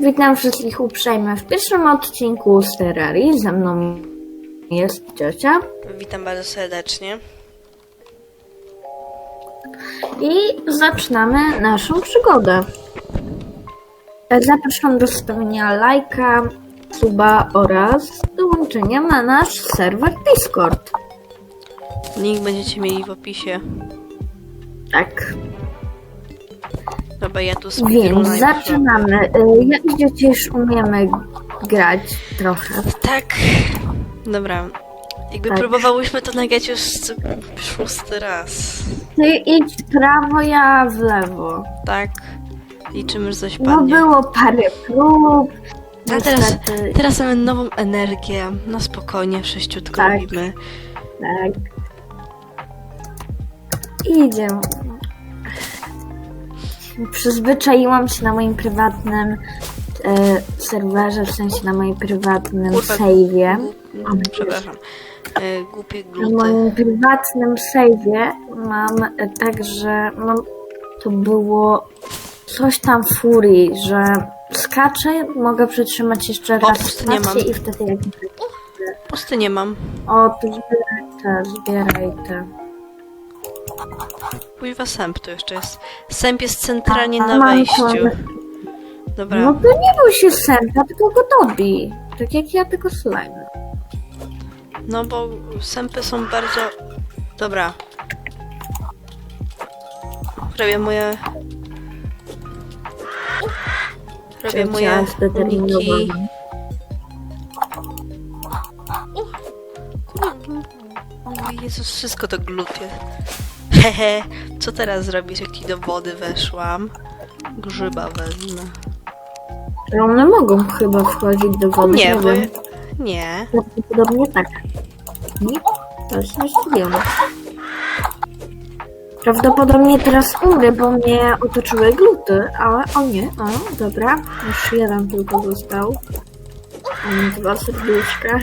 Witam wszystkich uprzejmie w pierwszym odcinku z Terrarii. Ze mną jest ciocia Witam bardzo serdecznie. i zaczynamy naszą przygodę. Zapraszam do stawienia lajka, suba oraz dołączenia na nasz serwer Discord. Link będziecie mieli w opisie. Tak, Dobra, ja tu więc zaczynamy. Y, Jak widzicie, już umiemy grać trochę. Tak. Dobra. Jakby Tak. próbowałyśmy to nagrać już z- szósty raz. Ty idź w prawo, ja w lewo. Tak. Liczymy, że coś No padnie. było parę prób. A teraz, niestety, teraz mamy nową energię. No spokojnie, sześciutko Tak. robimy. Tak. Idzie. Przyzwyczaiłam się na moim prywatnym e, serwerze, w sensie na moim prywatnym Kurwa. save'ie. Mm, Przepraszam. E, głupie Na gluty. moim prywatnym save'ie mam e, tak, że mam, to było coś tam furii, że skaczę, mogę przytrzymać jeszcze raz pusty nie mam. spację i wtedy jak... Pusty nie mam. O, to zbieraj te, zbieraj te. Kuźwa sęp tu jeszcze jest. Sęp jest centralnie na mam wejściu. to- Dobra. No to nie był się sępa, tylko go dobi. Tak jak ja, tylko slime. No bo sępy są bardzo... Dobra. Robię moje... Robię moje uniki. O Jezus, wszystko to glupie. Hehe, co teraz zrobisz, jak ci do wody weszłam? Grzyba wezmę. One mogą chyba wchodzić do wody. Nie, bo... wiem. Nie. Prawdopodobnie tak. Nie? To jest nieźle. Prawdopodobnie teraz umrę, bo mnie otoczyły gluty, ale o nie, o, dobra. Już jeden tylko został. Mam dwa serduszka.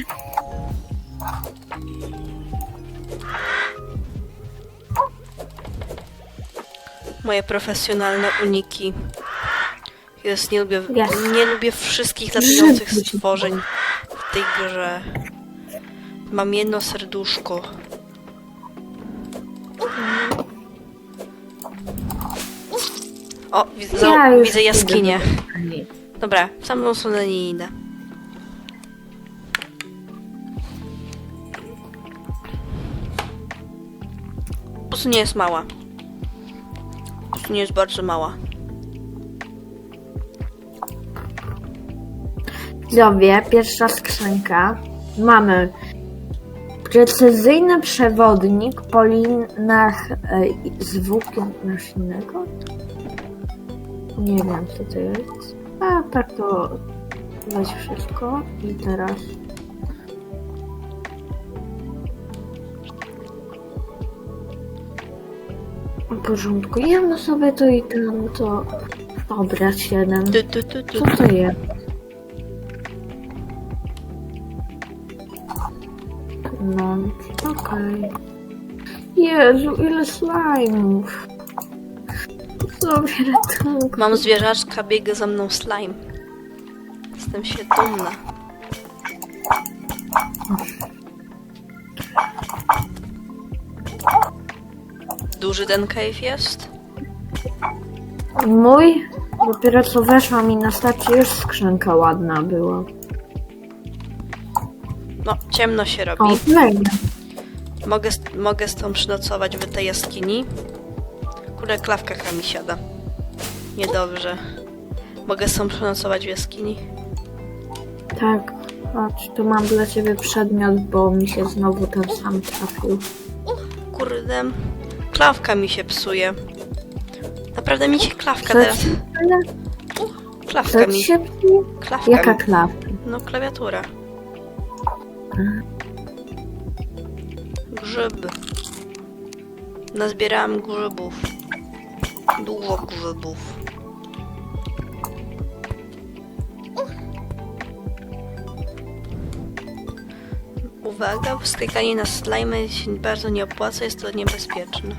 Moje profesjonalne uniki. Jest, nie lubię, nie lubię wszystkich latających stworzeń w tej grze. Mam jedno serduszko. O, widzę, Ja już widzę jaskinię. Dobra, w samą stronę nie idę. Pustynia jest mała. Pustynia jest bardzo mała. Widzowie, pierwsza skrzynka. Mamy precyzyjny przewodnik po linach e, z włókien. Nie wiem, co to jest. A tak to weź wszystko. I teraz... W porządku, jedno sobie to i tam to... Dobra, siedem. Tu, tu, tu, tu. Co to jest? No, okej. Jezu, ile slajmów. Sobie ratunku. Mam zwierzaczka, biega za mną slime. Jestem się dumna. Duży ten cave jest? Mój? Dopiero co weszłam i na starcie już skrzynka ładna była. No, ciemno się robi. O, fajnie. Mogę, z- mogę z tą przynocować w tej jaskini. Kurde, klawka mi siada. Niedobrze. Mogę z tą przenocować w jaskini. Tak. Chodź, tu mam dla ciebie przedmiot, bo mi się znowu ten sam trafił. Kurde, klawka mi się psuje. Naprawdę mi się klawka Co teraz... ci, Klawka co mi... ci się psuje? Klawka Jaka mi... klawka? No, klawiatura. Grzyby. Nazbierałam grzybów. Dużo grzybów. Uwaga, skakanie na slime się bardzo nie opłaca, jest to niebezpieczne.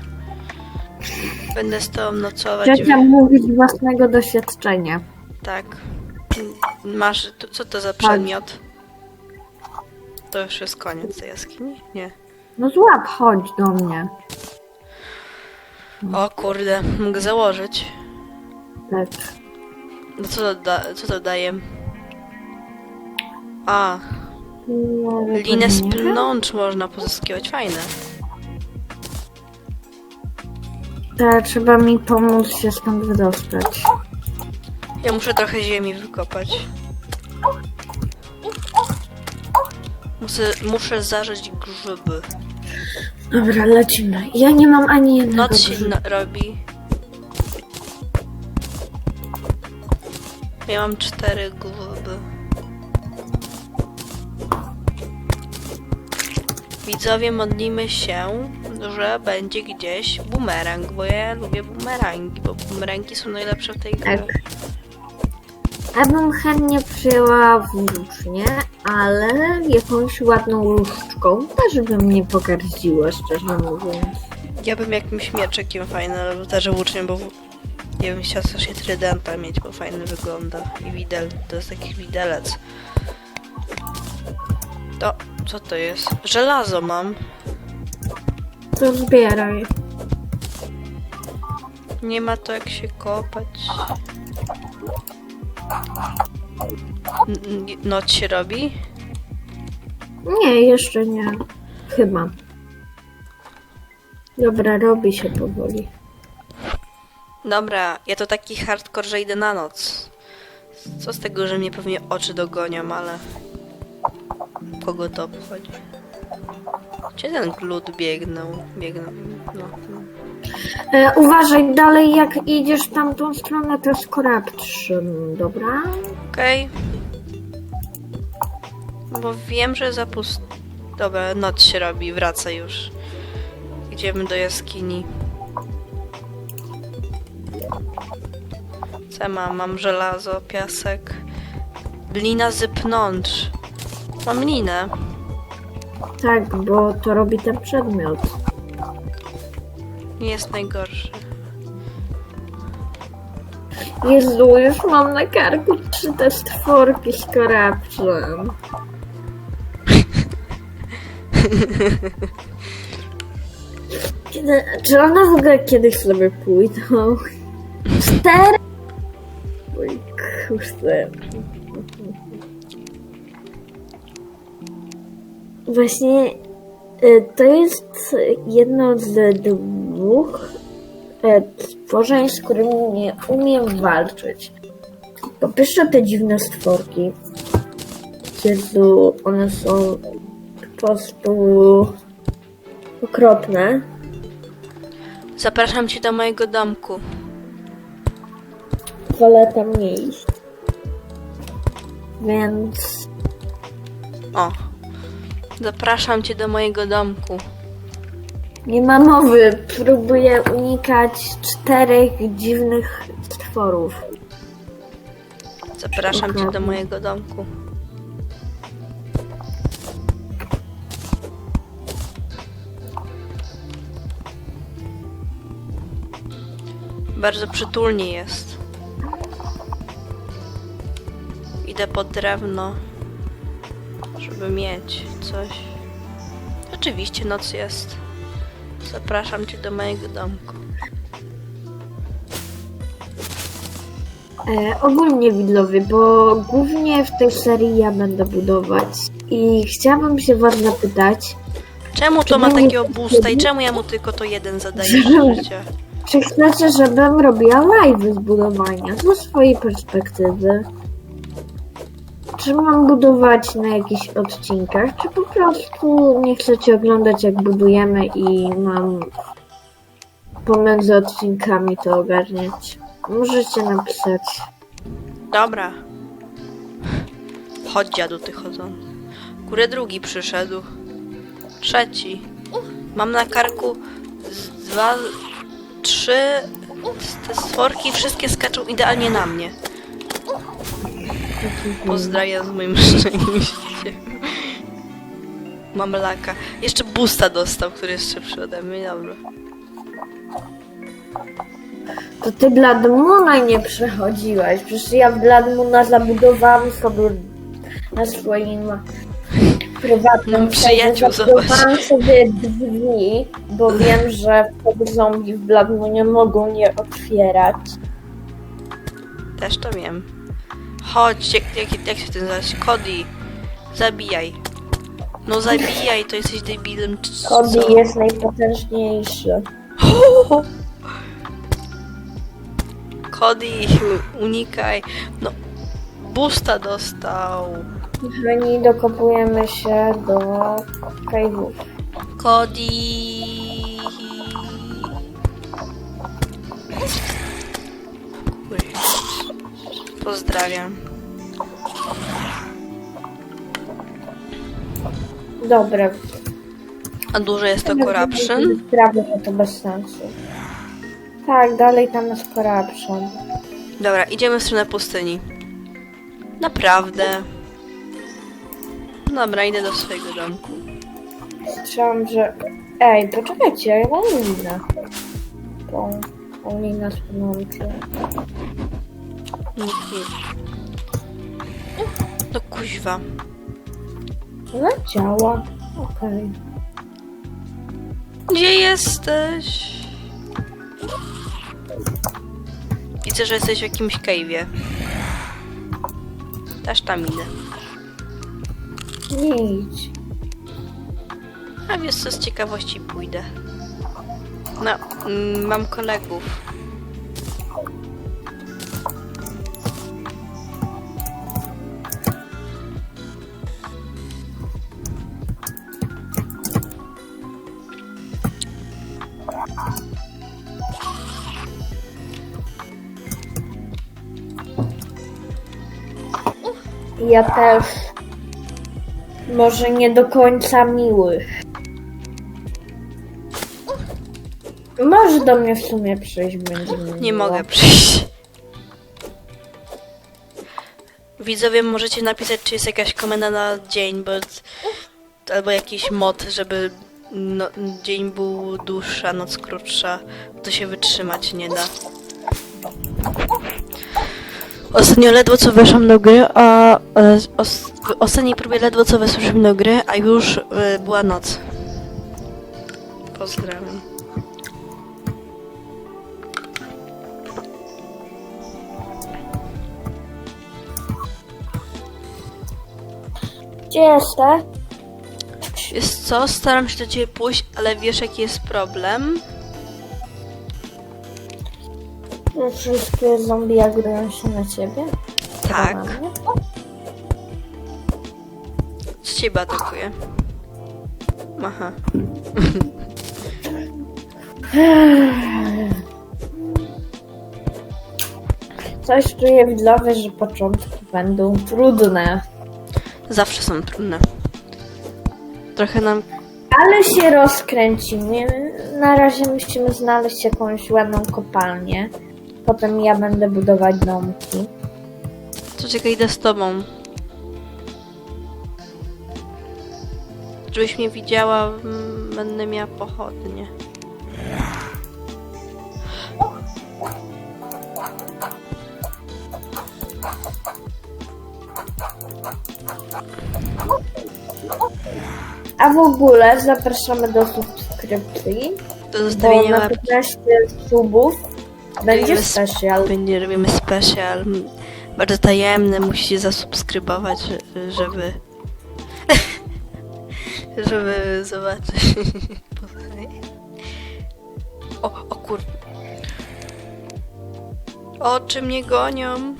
Będę z tobą nocować. Ciocia mówi z własnego doświadczenia. Tak. Masz. to- Co to za przedmiot? To już jest koniec tej jaskini? Nie. No złap, chodź do mnie. O kurde, mogę założyć. Tak. No co to, da, co to daje? A, linę z pnącz można pozyskiwać, fajne. Tak, trzeba mi pomóc się stąd wydostać. Ja muszę trochę ziemi wykopać. Muszę, muszę zażyć grzyby. Dobra, lecimy. Ja nie mam ani jednego Noc się grzyba. na- robi. Ja mam cztery grzyby. Widzowie, modlimy się, że będzie gdzieś bumerang, bo ja lubię bumerangi, bo bumerangi są najlepsze w tej grze. Tak. Ja bym chętnie przyjęła włócznie, ale jakąś ładną różdżką też bym nie pogardziła, szczerze mówiąc. Ja bym jakimś mieczykiem fajny, ale też włócznie, bo ja bym chciała też tridenta mieć, bo fajny wygląda. I widel, to jest taki widelec. To, co to jest? Żelazo mam. To zbieraj. Nie ma to jak się kopać. N- n- Noc się robi? Nie, jeszcze nie. Chyba. Dobra, robi się powoli. Dobra, ja to taki hardcore, że idę na noc. Co z tego, że mnie pewnie oczy dogonią, ale... Kogo to obchodzi? Gdzie ten glut biegnął? Biegnął, no. E, uważaj dalej, jak idziesz w tamtą stronę, to jest corruption, dobra? Okej. Bo wiem, że zapust... Dobra, noc się robi, wraca już. Idziemy do jaskini. Co ja mam? Mam żelazo, piasek. Lina z pnącz. Mam linę. Tak, bo to robi ten przedmiot. Nie jest najgorszy. Jezu, już mam na karku trzy te stworki z corruption. Kiedy, czy one w ogóle kiedyś sobie pójdą? Cztery? Oj, kurde. Właśnie y, to jest jedno z dwóch e, stworzeń, z którymi nie umiem walczyć. Po pierwsze te dziwne stworki. Jezu, one są po prostu okropne. Zapraszam cię do mojego domku. Wolę tam nie iść. Więc O. Zapraszam cię do mojego domku. nie ma mowy. Próbuję unikać czterech dziwnych stworów. Zapraszam cię do mojego domku. Bardzo przytulnie jest. Idę pod drewno, żeby mieć coś. Oczywiście noc jest. Zapraszam cię do mojego domku. E, ogólnie widzowie, bo głównie w tej serii ja będę budować. I chciałabym się was zapytać, Czemu to ma Czemu- takiego boosta i czemu ja mu tylko to jeden zadaję Żeby- życie? czy chcecie, żebym robiła live z budowania ze swojej perspektywy? Czy mam budować na jakichś odcinkach, czy po prostu nie chcecie oglądać jak budujemy i mam pomiędzy odcinkami to ogarniać? Możecie napisać. Dobra. Chodź dziadu ty chodzą. Kurę drugi przyszedł. Trzeci. Mam na karku z dwa, trzy te stworki, wszystkie skaczą idealnie na mnie. Pozdrawiam z moim szczęściem. Mam laka. Jeszcze busta dostał, który jest szybszy ode mnie. Dobra. To ty Bladmuna nie przechodziłeś. Przecież ja Bladmuna zabudowałam sobie na swoim prywatnym No, przyjaciół. Zabudowałam sobie drzwi, bo wiem, że wtedy zombie w Bladmunie mogą je otwierać. Też to wiem. Chodź, jak, jak, jak się ty nazywasz? Cody. Zabijaj. No zabijaj, to jesteś debilem. czy co? Cody jest najpotężniejszy. Cody, unikaj. No, busta dostał. Kochani, dokopujemy się do cave'ów. Cody. Pozdrawiam. Dobra. A duże jest to corruption? Sprawdzę, że to bez sensu. Tak, dalej tam jest corruption. Dobra, idziemy w stronę pustyni. Naprawdę. Dobra, idę do swojego domku. Słyszałam, że... Ej, poczekajcie, ja mam linę. Tą, tą linę spłynącą. No kuźwa. Działa. Okej. Gdzie jesteś? Widzę, że jesteś w jakimś cave'ie. Też tam idę. Nie idź. A wiesz co, z ciekawości pójdę. No, mm, mam kolegów. Ja też. Może nie do końca miłych. Może do mnie w sumie przyjść będzie mi Nie miło. mogę przyjść. Widzowie, możecie napisać, czy jest jakaś komenda na dzień, bo albo jakiś mod, żeby no, dzień był dłuższy, a noc krótsza. To się wytrzymać nie da. Ostatnio ledwo co weszłam do gry, a e, os, w ostatniej próbie ledwo co weszłam do gry, a już e, była noc. Pozdrawiam. Gdzie jesteś? Wiesz co, staram się do ciebie pójść, ale wiesz jaki jest problem? Wszystkie zombie agrują się na ciebie? Tak. Co ciebie atakuje? Aha. Coś czuję widzowie, że początki będą trudne. Zawsze są trudne. Trochę nam... Ale się rozkręcimy. Na razie musimy znaleźć jakąś ładną kopalnię. Potem ja będę budować domki. Co czekaj, idę z tobą. Żebyś mnie widziała, będę miała pochodnie. A w ogóle zapraszamy do subskrypcji. Do zostawienia na łapki. 15 subów będzie Robimy special. Będzie robimy special. Bardzo tajemne, musicie zasubskrybować, że- żeby. żeby zobaczyć. o, o kur. Oczy mnie gonią.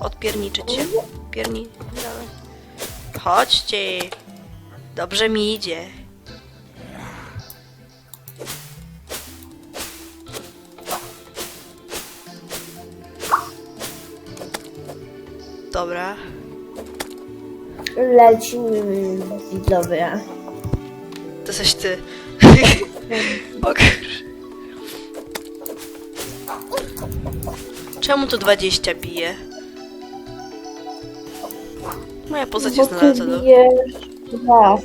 Odpierniczyć się. Pierni. Chodźcie. Dobrze mi idzie. Dobra. Lecimy widzowie. To jesteś ty. Czemu tu 20 bije? Moja jest ty znalazła do... dwa.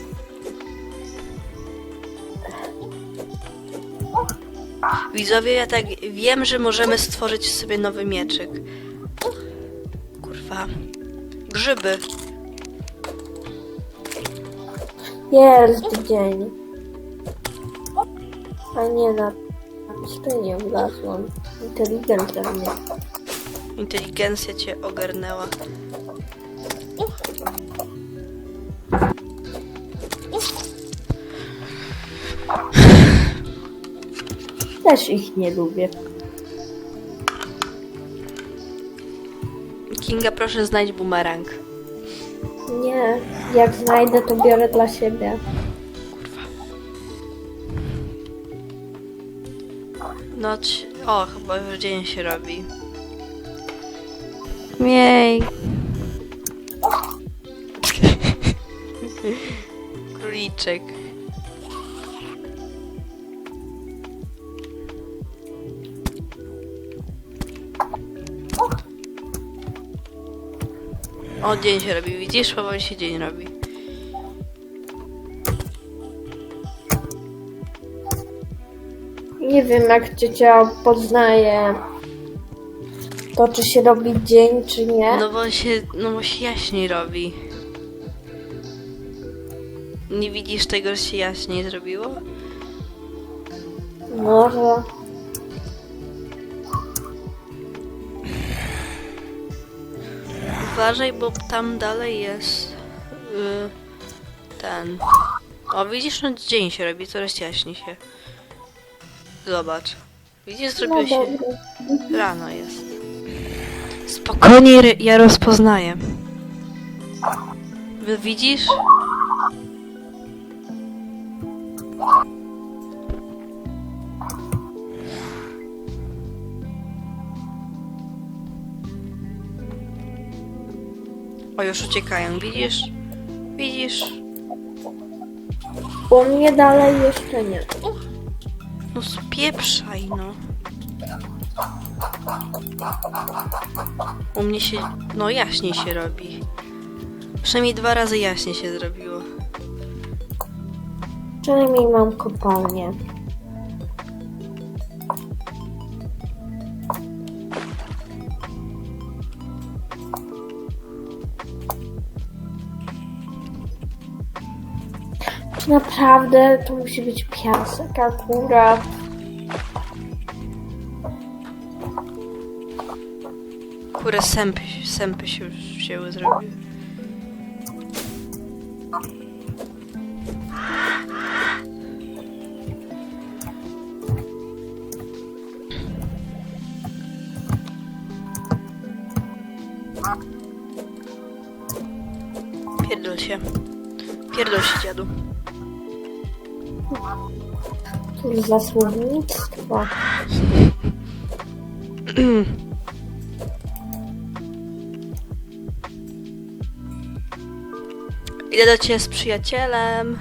Widzowie, ja tak wiem, że możemy stworzyć sobie nowy mieczyk. Kurwa. Grzyby. Jest dzień. A nie na pustynię wlazłam. Inteligencja mnie. Inteligencja cię ogarnęła. Też ich nie lubię. Kinga, proszę znajdź bumerang. Nie, jak znajdę, to biorę dla siebie. No, ci- o, chyba już dzień się robi. Miej. Króliczek. O, dzień się robi, widzisz? Powoli się dzień robi. Nie wiem, jak ciocia poznaje to, czy się robi dzień, czy nie. No bo się, no bo się jaśniej robi. Nie widzisz tego, że się jaśniej zrobiło? Może. Uważaj, bo tam dalej jest y, ten. O, widzisz, no dzień się robi, coraz jaśniej się. Zobacz. Widzisz, zrobiło No się. dobra. Rano jest. Spokojnie, ja rozpoznaję. Widzisz? O, już uciekają, widzisz? Widzisz? U mnie dalej jeszcze nie. No spieprzaj, no. U mnie się, no jaśniej się robi. Przynajmniej dwa razy jaśniej się zrobiło. Przynajmniej mam kopalnię. Naprawdę to musi być piasek akurat? Kurde, sępy, sępy się już wzięły, zrobiły. Pierdol się. Pierdol się, dziadu. Cóż za słownictwo. Idę do ciebie z przyjacielem.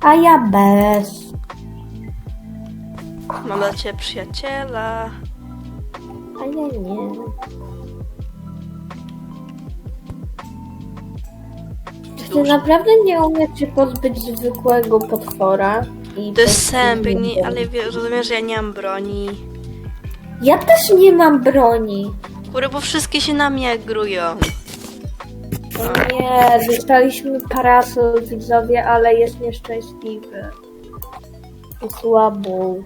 A ja bez. Mam dla ciebie przyjaciela. A ja nie. Czy Dużo. naprawdę nie umiesz się pozbyć zwykłego potwora? I To jest sępy, nie, ale wie- rozumiem, że ja nie mam broni. Ja też nie mam broni. Kurde, bo wszystkie się na mnie agrują. O nie, dostaliśmy parasol widzowie, ale jest nieszczęśliwy. I słabą.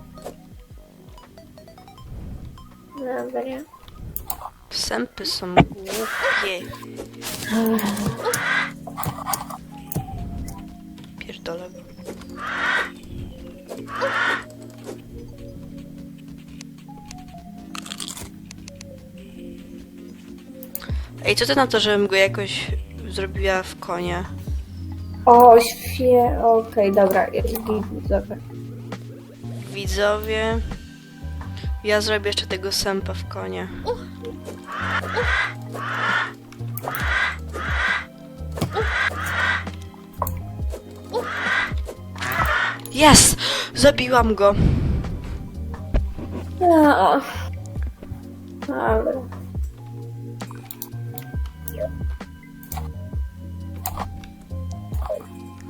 Dobra. Sępy są głupie. Pierdolę. Ej, co ty na to, żebym go jakoś zrobiła w konia? O, świe... Okej, dobra, jest git widzowie. Widzowie, ja zrobię jeszcze tego sępa w konia. Jest! Zabiłam go. No. Dobra.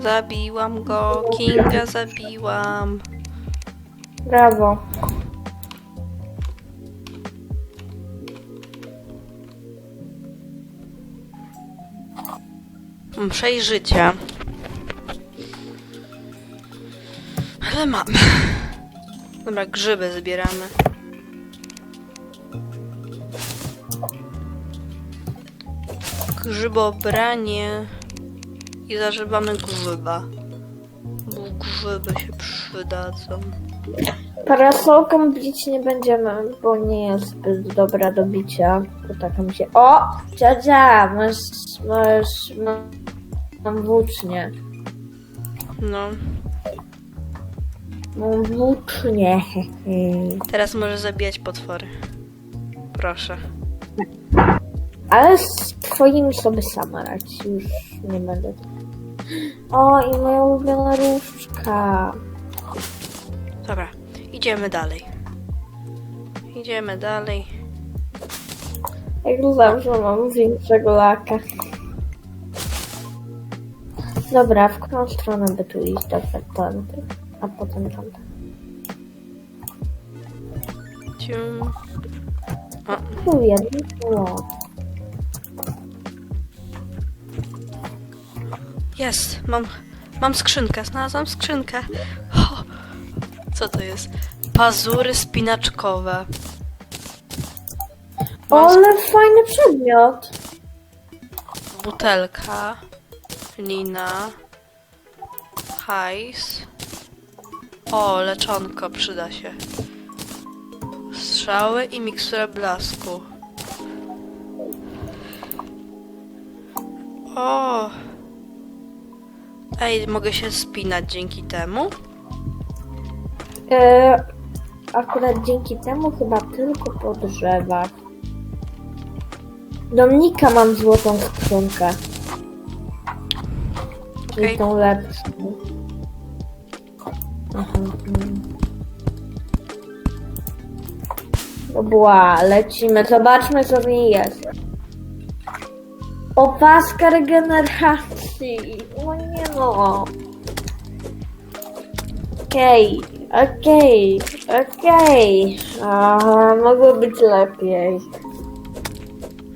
Zabiłam go. Kinga zabiłam. Brawo. Mam Ale mam. Dobra, grzyby zbieramy. Grzybobranie i zażywamy grzyba. Bo grzyby się przydadzą. Parasolką bić nie będziemy, bo nie jest zbyt dobra do bicia. Bo taka mi się... O! Dziadzia! Masz... masz... ma- Mam włócznie. No, Mam włócznie. teraz może zabijać potwory. Proszę. Ale z twoimi sobie sama radź. Już nie będę. O, i moja ulubiona różdżka. Dobra, idziemy dalej. Idziemy dalej. Jak zawsze mam większego laka. Dobra, w którą stronę by tu iść? Dobra, tamty, a potem. Cium. O, Tu jedno jest, mam, mam skrzynkę, znalazłam skrzynkę. O, co to jest? Pazury spinaczkowe. Mam ale fajny przedmiot. butelka, lina, hajs. O, leczonko przyda się. Strzały i mikstura blasku. O! Ej, mogę się spinać dzięki temu? E, akurat dzięki temu chyba tylko po drzewach. Dominika mam złotą skrzynkę. Czyli Okej. tą lepszą. Dobra, lecimy. Zobaczmy, co w niej jest. Opaska regeneracji. No nie no. Okej, okej, okej. Aha, Mogło być lepiej.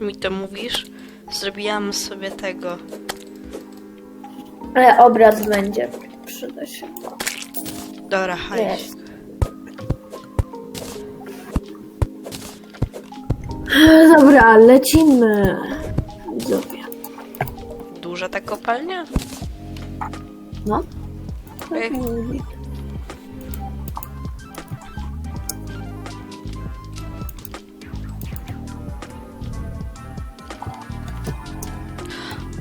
Mi to mówisz? Zrobiłam sobie tego. Ale obraz będzie. Przyda się. Dobra, hajs. Dobra, lecimy. Widzowie. Duża ta kopalnia? No. Jak,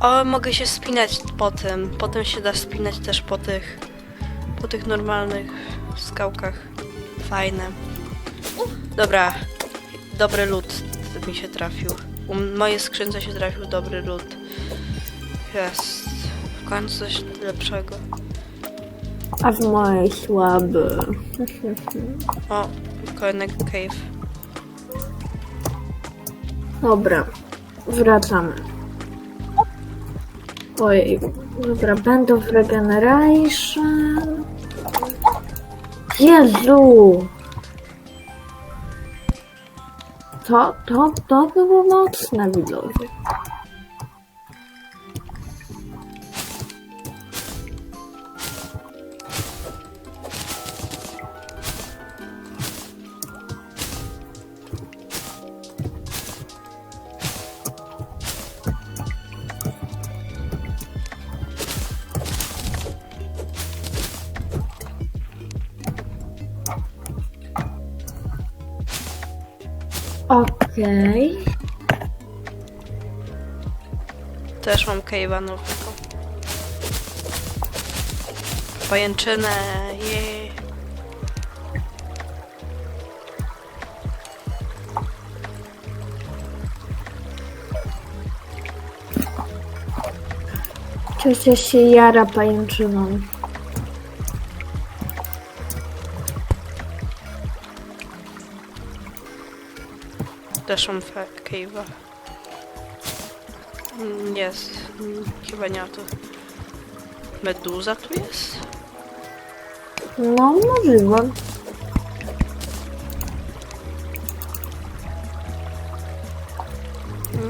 O, mogę się spinać po tym. Potem się da spinać też po tych. Po tych normalnych skałkach. Fajne. Dobra. Dobry lód mi się trafił. U mojej skrzynce się trafił dobry lód. Jest. W końcu coś lepszego. A w mojej słaby. O, kolejny cave. Dobra, wracamy. Ojej, dobra, będą w regeneration. Jezu! To, to, to było mocne widzowie. Okej. Też mam cave'a nowego. Pajęczynę, jej. Ciocia się jara pajęczyną. fleszą cave'a. Mm, jest. Mm, chyba nie ma tu. Meduza tu jest? No, możliwe.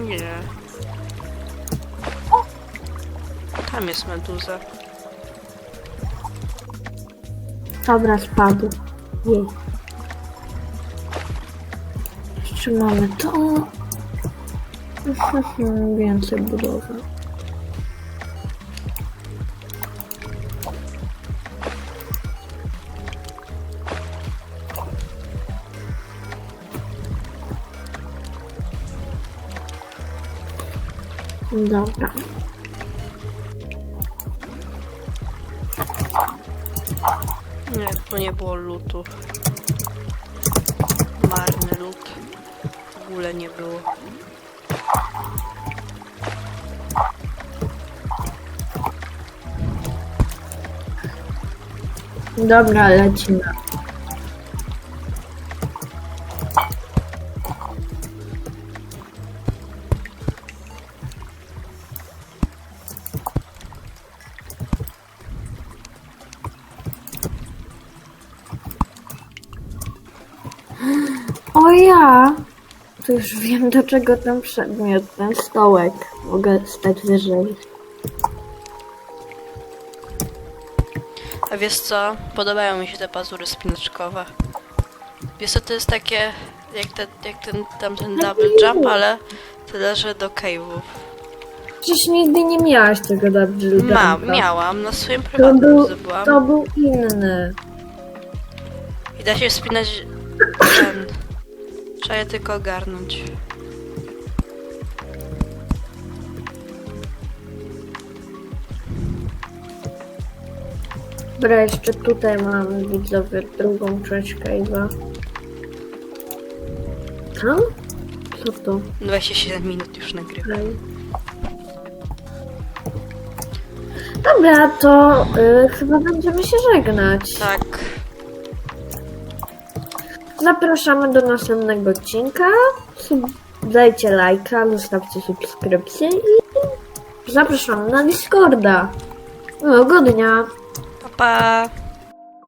Nie. O! Tam jest meduza. Dobra, spadł. Jej. Jeszcze mamy to. Więcej budowy. Dobra. Nie, tu nie było lutu. Marny lód. Ogóle nie było. Dobra, lecimy. To już wiem do czego ten przedmiot, ten stołek. Mogę stać wyżej. A wiesz co? Podobają mi się te pazury spinaczkowe. Wiesz co, to jest takie jak, te, jak ten tamten double jump, ale tyle, że do cave'ów. Przecież nigdy nie miałaś tego dobrze. Ma, miałam, na swoim To prywatnym był, zdobyłam. to był inny. I da się wspinać. Trzeba je tylko ogarnąć. Dobra, jeszcze tutaj mamy widzowie drugą część cave'a. Tam? Co to? 27 minut już nagrywam. Okej. Dobra, to y, chyba będziemy się żegnać. Tak. Zapraszamy do następnego odcinka. Dajcie lajka, zostawcie subskrypcję i zapraszamy na Discorda. Miłego dnia. Pa, pa.